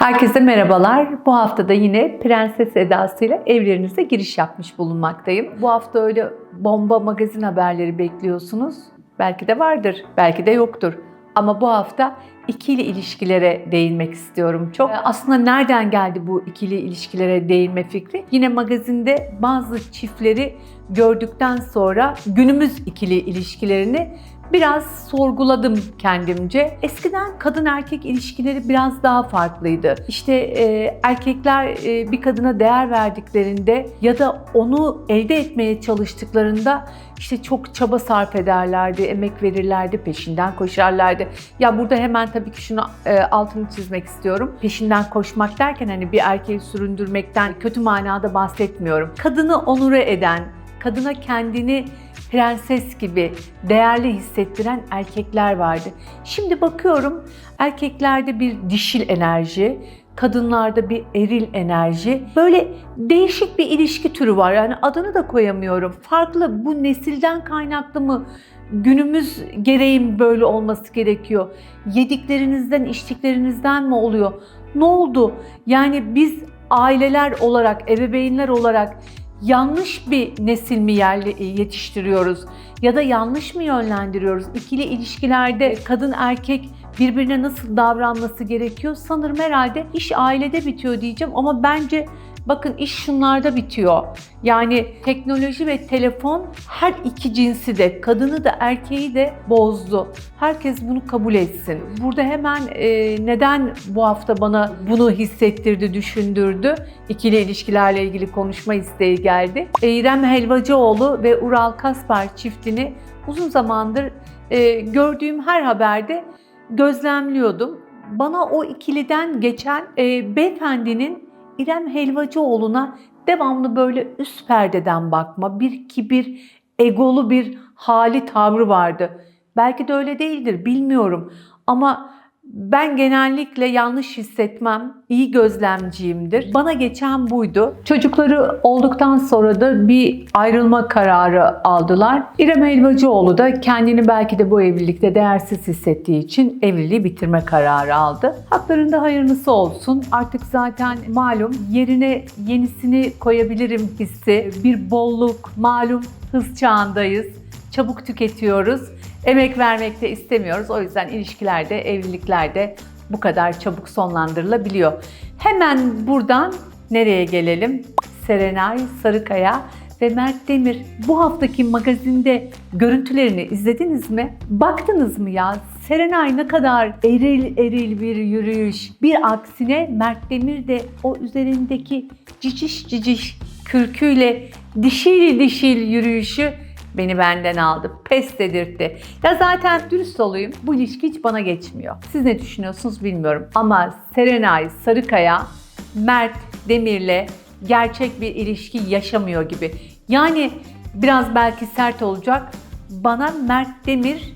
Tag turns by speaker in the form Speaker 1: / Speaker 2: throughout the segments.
Speaker 1: Herkese merhabalar. Bu hafta da yine Prenses edasıyla evlerinize giriş yapmış bulunmaktayım. Bu hafta öyle bomba magazin haberleri bekliyorsunuz. Belki de vardır, belki de yoktur. Ama bu hafta ikili ilişkilere değinmek istiyorum çok. Ee, Aslında nereden geldi bu ikili ilişkilere değinme fikri? Yine magazinde bazı çiftleri gördükten sonra günümüz ikili ilişkilerini biraz sorguladım kendimce. Eskiden kadın erkek ilişkileri biraz daha farklıydı. İşte e, erkekler e, bir kadına değer verdiklerinde ya da onu elde etmeye çalıştıklarında işte çok çaba sarf ederlerdi, emek verirlerdi, peşinden koşarlardı. Ya burada hemen tabii ki şunu e, altını çizmek istiyorum. Peşinden koşmak derken hani bir erkeği süründürmekten kötü manada bahsetmiyorum. Kadını onure eden, kadına kendini prenses gibi değerli hissettiren erkekler vardı. Şimdi bakıyorum erkeklerde bir dişil enerji, kadınlarda bir eril enerji. Böyle değişik bir ilişki türü var. Yani adını da koyamıyorum. Farklı bu nesilden kaynaklı mı? Günümüz gereği böyle olması gerekiyor. Yediklerinizden, içtiklerinizden mi oluyor? Ne oldu? Yani biz aileler olarak, ebeveynler olarak yanlış bir nesil mi yerli yetiştiriyoruz ya da yanlış mı yönlendiriyoruz? İkili ilişkilerde kadın erkek birbirine nasıl davranması gerekiyor? Sanırım herhalde iş ailede bitiyor diyeceğim ama bence bakın iş şunlarda bitiyor. Yani teknoloji ve telefon her iki cinsi de kadını da erkeği de bozdu. Herkes bunu kabul etsin. Burada hemen e, neden bu hafta bana bunu hissettirdi, düşündürdü? İkili ilişkilerle ilgili konuşma isteği geldi. İrem Helvacıoğlu ve Ural Kaspar çiftini uzun zamandır e, gördüğüm her haberde gözlemliyordum. Bana o ikiliden geçen e, beyefendinin İrem Helvacıoğlu'na devamlı böyle üst perdeden bakma, bir kibir, egolu bir hali tavrı vardı. Belki de öyle değildir, bilmiyorum. Ama ben genellikle yanlış hissetmem, iyi gözlemciyimdir. Bana geçen buydu. Çocukları olduktan sonra da bir ayrılma kararı aldılar. İrem Helvacıoğlu da kendini belki de bu evlilikte değersiz hissettiği için evliliği bitirme kararı aldı. Haklarında hayırlısı olsun. Artık zaten malum yerine yenisini koyabilirim hissi, bir bolluk, malum hız çağındayız. Çabuk tüketiyoruz. Emek vermek de istemiyoruz. O yüzden ilişkilerde, evliliklerde bu kadar çabuk sonlandırılabiliyor. Hemen buradan nereye gelelim? Serenay Sarıkaya ve Mert Demir bu haftaki magazinde görüntülerini izlediniz mi? Baktınız mı ya? Serenay ne kadar eril eril bir yürüyüş. Bir aksine Mert Demir de o üzerindeki ciciş ciciş kürküyle dişil dişil yürüyüşü beni benden aldı. Pes dedirtti. Ya zaten dürüst olayım bu ilişki hiç bana geçmiyor. Siz ne düşünüyorsunuz bilmiyorum. Ama Serenay Sarıkaya Mert Demir'le gerçek bir ilişki yaşamıyor gibi. Yani biraz belki sert olacak. Bana Mert Demir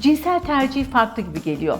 Speaker 1: cinsel tercihi farklı gibi geliyor.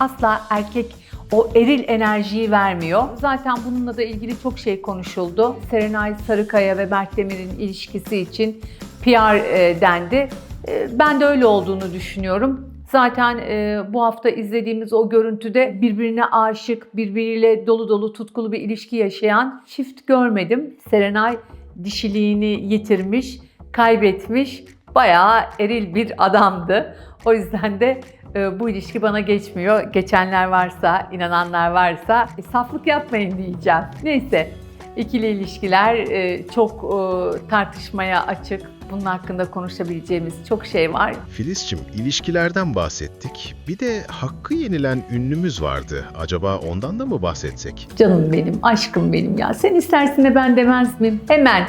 Speaker 1: Asla erkek o eril enerjiyi vermiyor. Zaten bununla da ilgili çok şey konuşuldu. Serenay Sarıkaya ve Mert Demir'in ilişkisi için PR e, dendi. E, Ben de öyle olduğunu düşünüyorum. Zaten e, bu hafta izlediğimiz o görüntüde birbirine aşık, birbiriyle dolu dolu tutkulu bir ilişki yaşayan çift görmedim. Serenay dişiliğini yitirmiş, kaybetmiş, bayağı eril bir adamdı. O yüzden de e, bu ilişki bana geçmiyor. Geçenler varsa, inananlar varsa e, saflık yapmayın diyeceğim. Neyse, ikili ilişkiler e, çok e, tartışmaya açık. Bunun hakkında konuşabileceğimiz çok şey var.
Speaker 2: Filizcim ilişkilerden bahsettik. Bir de hakkı yenilen ünlümüz vardı. Acaba ondan da mı bahsetsek?
Speaker 1: Canım benim, aşkım benim ya. Sen istersin de ben demez miyim? Hemen.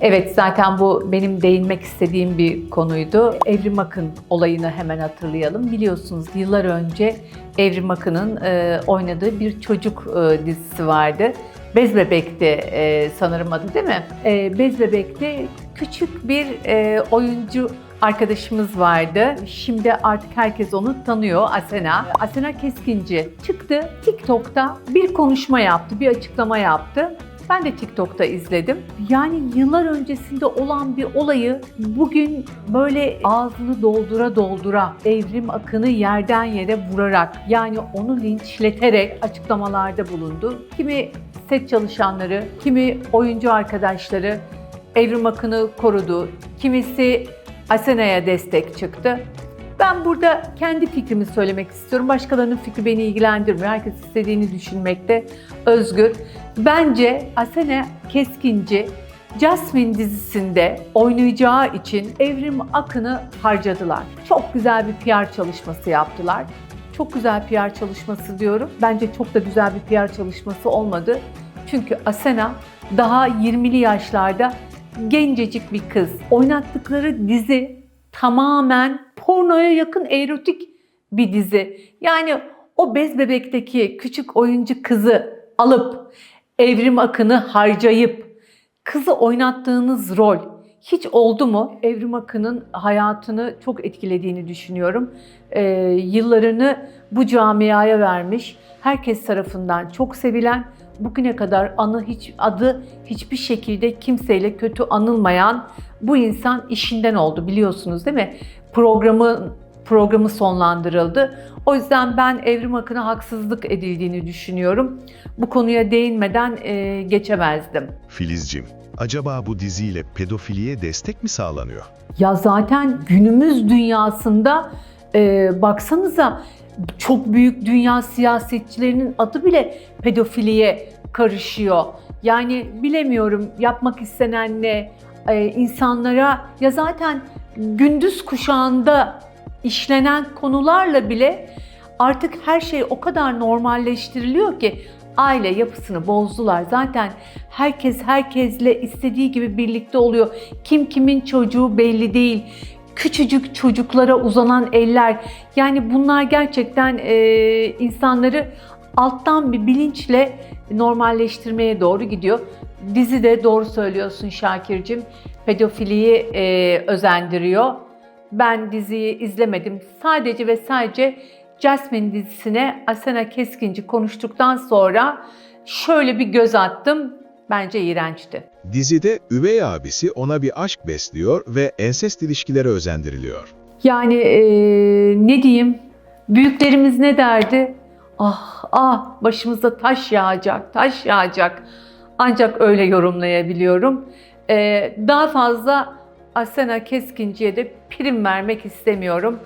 Speaker 1: Evet zaten bu benim değinmek istediğim bir konuydu. Evrim Akın olayını hemen hatırlayalım. Biliyorsunuz yıllar önce Evrim Akın'ın e, oynadığı bir çocuk dizisi vardı. Bez Bebek'ti e, sanırım adı değil mi? E, Bez Bebek'te küçük bir e, oyuncu arkadaşımız vardı. Şimdi artık herkes onu tanıyor Asena. Asena Keskinci çıktı TikTok'ta bir konuşma yaptı, bir açıklama yaptı. Ben de TikTok'ta izledim. Yani yıllar öncesinde olan bir olayı bugün böyle ağzını doldura doldura, evrim akını yerden yere vurarak, yani onu linçleterek açıklamalarda bulundu. Kimi set çalışanları, kimi oyuncu arkadaşları Evrim Akın'ı korudu. Kimisi Asena'ya destek çıktı. Ben burada kendi fikrimi söylemek istiyorum. Başkalarının fikri beni ilgilendirmiyor. Herkes istediğini düşünmekte özgür. Bence Asena Keskinci Jasmine dizisinde oynayacağı için Evrim Akın'ı harcadılar. Çok güzel bir PR çalışması yaptılar. Çok güzel PR çalışması diyorum. Bence çok da güzel bir PR çalışması olmadı. Çünkü Asena daha 20'li yaşlarda gencecik bir kız. Oynattıkları dizi tamamen pornoya yakın erotik bir dizi. Yani o bez bebekteki küçük oyuncu kızı alıp Evrim Akın'ı harcayıp kızı oynattığınız rol hiç oldu mu? Evrim Akın'ın hayatını çok etkilediğini düşünüyorum. Ee, yıllarını bu camiaya vermiş, herkes tarafından çok sevilen, bugüne kadar anı hiç adı hiçbir şekilde kimseyle kötü anılmayan bu insan işinden oldu biliyorsunuz değil mi? Programı programı sonlandırıldı. O yüzden ben Evrim Akın'a haksızlık edildiğini düşünüyorum. Bu konuya değinmeden e, geçemezdim.
Speaker 2: Filizcim, acaba bu diziyle pedofiliye destek mi sağlanıyor?
Speaker 1: Ya zaten günümüz dünyasında e, baksanıza çok büyük dünya siyasetçilerinin adı bile pedofiliye karışıyor. Yani bilemiyorum yapmak istenen ne e, insanlara ya zaten gündüz kuşağında işlenen konularla bile artık her şey o kadar normalleştiriliyor ki aile yapısını bozdular. Zaten herkes herkesle istediği gibi birlikte oluyor. Kim kimin çocuğu belli değil. Küçücük çocuklara uzanan eller. Yani bunlar gerçekten e, insanları alttan bir bilinçle normalleştirmeye doğru gidiyor. Dizi de doğru söylüyorsun Şakir'cim. Pedofiliyi e, özendiriyor. Ben diziyi izlemedim. Sadece ve sadece Jasmine dizisine Asena Keskinci konuştuktan sonra şöyle bir göz attım. Bence iğrençti.
Speaker 2: Dizide üvey abisi ona bir aşk besliyor ve ensest ilişkilere özendiriliyor.
Speaker 1: Yani eee, ne diyeyim? Büyüklerimiz ne derdi? Ah ah başımıza taş yağacak, taş yağacak. Ancak öyle yorumlayabiliyorum. Eee, daha fazla Asena Keskinci'ye de prim vermek istemiyorum.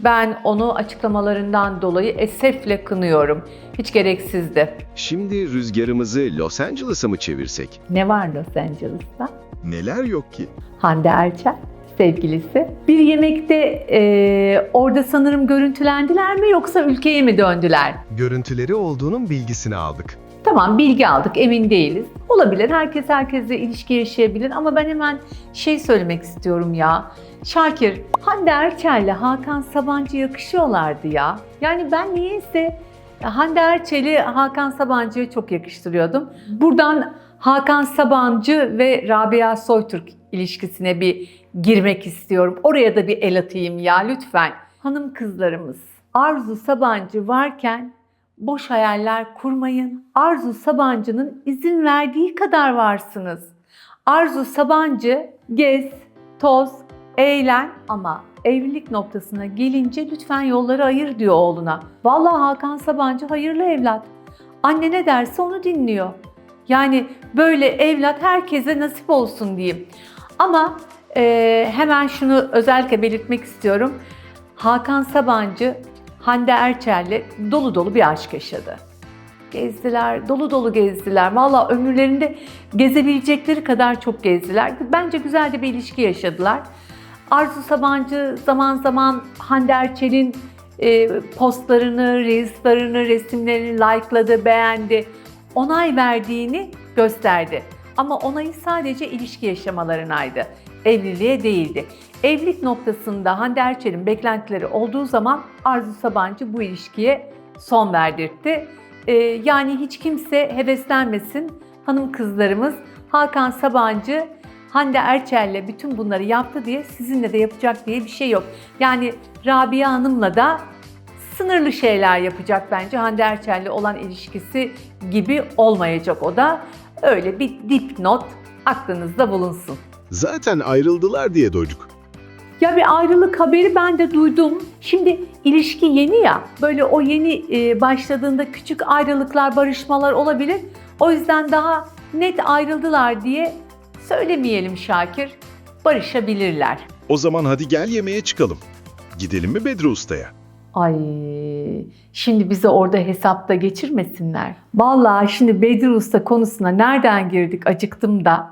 Speaker 1: Ben onu açıklamalarından dolayı esefle kınıyorum. Hiç gereksizdi.
Speaker 3: Şimdi rüzgarımızı Los Angeles'a mı çevirsek?
Speaker 1: Ne var Los Angeles'ta?
Speaker 2: Neler yok ki?
Speaker 1: Hande Erçel sevgilisi. Bir yemekte eee, orada sanırım görüntülendiler mi yoksa ülkeye mi döndüler?
Speaker 2: Görüntüleri olduğunun bilgisini aldık.
Speaker 1: Tamam bilgi aldık emin değiliz. Olabilir herkes herkesle ilişki yaşayabilir ama ben hemen şey söylemek istiyorum ya. Şakir, Hande Erçel'le Hakan Sabancı yakışıyorlardı ya. Yani ben niyeyse Hande Erçel'i Hakan Sabancı'ya çok yakıştırıyordum. Buradan Hakan Sabancı ve Rabia Soytürk ilişkisine bir girmek istiyorum. Oraya da bir el atayım ya lütfen. Hanım kızlarımız, Arzu Sabancı varken boş hayaller kurmayın. Arzu Sabancı'nın izin verdiği kadar varsınız. Arzu Sabancı gez, toz, eğlen ama evlilik noktasına gelince lütfen yolları ayır diyor oğluna. Vallahi Hakan Sabancı hayırlı evlat. Anne ne derse onu dinliyor. Yani böyle evlat herkese nasip olsun diyeyim. Ama e, hemen şunu özellikle belirtmek istiyorum. Hakan Sabancı Hande Erçel'le dolu dolu bir aşk yaşadı. Gezdiler, dolu dolu gezdiler. Valla ömürlerinde gezebilecekleri kadar çok gezdiler. Bence güzel de bir ilişki yaşadılar. Arzu Sabancı zaman zaman Hande Erçel'in e, postlarını, reelslarını, resimlerini likeladı, beğendi. Onay verdiğini gösterdi. Ama onayı sadece ilişki yaşamalarınaydı. Evliliğe değildi. Evlilik noktasında Hande Erçel'in beklentileri olduğu zaman Arzu Sabancı bu ilişkiye son verdirtti. Ee, yani hiç kimse heveslenmesin. Hanım kızlarımız Hakan Sabancı Hande Erçel'le bütün bunları yaptı diye sizinle de yapacak diye bir şey yok. Yani Rabia Hanım'la da sınırlı şeyler yapacak bence. Hande Erçel'le olan ilişkisi gibi olmayacak o da. Öyle bir dipnot aklınızda bulunsun.
Speaker 2: Zaten ayrıldılar diye duyduk.
Speaker 1: Ya bir ayrılık haberi ben de duydum. Şimdi ilişki yeni ya. Böyle o yeni e, başladığında küçük ayrılıklar, barışmalar olabilir. O yüzden daha net ayrıldılar diye söylemeyelim Şakir. Barışabilirler.
Speaker 2: O zaman hadi gel yemeğe çıkalım. Gidelim mi Bedri Usta'ya?
Speaker 1: Ay şimdi bizi orada hesapta geçirmesinler. Vallahi şimdi Bedir Usta konusuna nereden girdik acıktım da.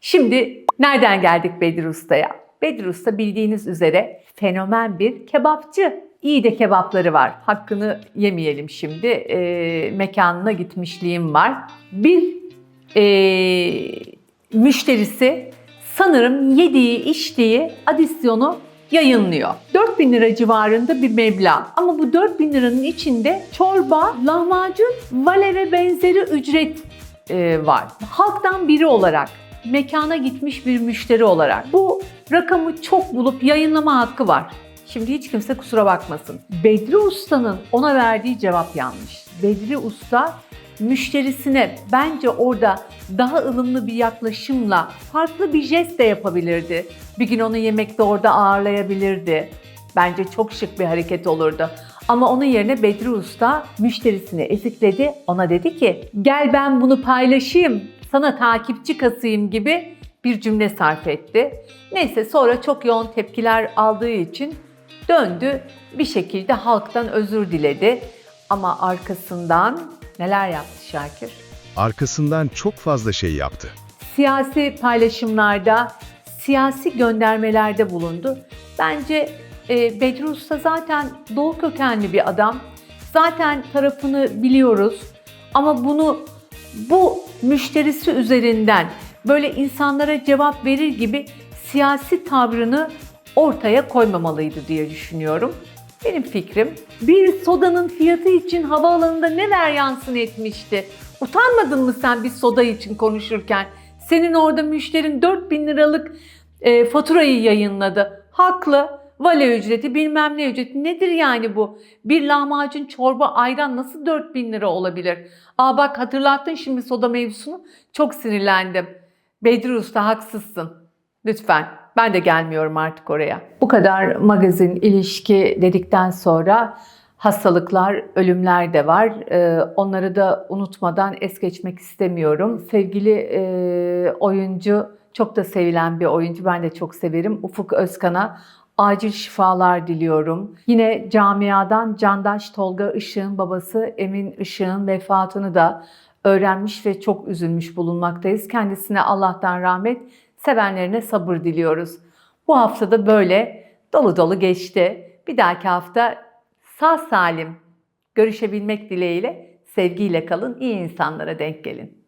Speaker 1: Şimdi nereden geldik Bedir Usta'ya? Bedir Usta bildiğiniz üzere fenomen bir kebapçı. İyi de kebapları var. Hakkını yemeyelim şimdi. Ee, mekanına gitmişliğim var. Bir ee, müşterisi sanırım yediği, içtiği adisyonu yayınlıyor. 4000 lira civarında bir meblağ. Ama bu 4000 liranın içinde çorba, lahmacun, vale ve benzeri ücret e, var. Halktan biri olarak, mekana gitmiş bir müşteri olarak bu rakamı çok bulup yayınlama hakkı var. Şimdi hiç kimse kusura bakmasın. Bedri Usta'nın ona verdiği cevap yanlış. Bedri Usta müşterisine bence orada daha ılımlı bir yaklaşımla farklı bir jest de yapabilirdi. Bir gün onu yemekte orada ağırlayabilirdi. Bence çok şık bir hareket olurdu. Ama onun yerine Bedri Usta müşterisini ezikledi. Ona dedi ki gel ben bunu paylaşayım, sana takipçi kasayım gibi bir cümle sarf etti. Neyse sonra çok yoğun tepkiler aldığı için döndü bir şekilde halktan özür diledi. Ama arkasından neler yaptı Şakir?
Speaker 2: Arkasından çok fazla şey yaptı.
Speaker 1: Siyasi paylaşımlarda, siyasi göndermelerde bulundu. Bence e, Bedri Usta zaten Doğu kökenli bir adam. Zaten tarafını biliyoruz. Ama bunu bu müşterisi üzerinden böyle insanlara cevap verir gibi siyasi tavrını ortaya koymamalıydı diye düşünüyorum. Benim fikrim bir sodanın fiyatı için havaalanında ne veryansın etmişti. Utanmadın mı sen bir soda için konuşurken? Senin orada müşterin 4000 liralık e, faturayı yayınladı. Haklı. Vale ücreti bilmem ne ücreti. Nedir yani bu? Bir lahmacun çorba ayran nasıl 4000 lira olabilir? Aa bak hatırlattın şimdi soda mevzusunu. Çok sinirlendim. Bedri Usta haksızsın. Lütfen. Ben de gelmiyorum artık oraya. Bu kadar magazin, ilişki dedikten sonra hastalıklar, ölümler de var. Ee, onları da unutmadan es geçmek istemiyorum. Sevgili e, oyuncu, çok da sevilen bir oyuncu. Ben de çok severim. Ufuk Özkan'a acil şifalar diliyorum. Yine camiadan Candaş Tolga Işık'ın babası Emin Işık'ın vefatını da öğrenmiş ve çok üzülmüş bulunmaktayız. Kendisine Allah'tan rahmet, sevenlerine sabır diliyoruz. Bu haftada böyle dolu dolu geçti. Bir dahaki hafta sağ salim görüşebilmek dileğiyle sevgiyle kalın, iyi insanlara denk gelin.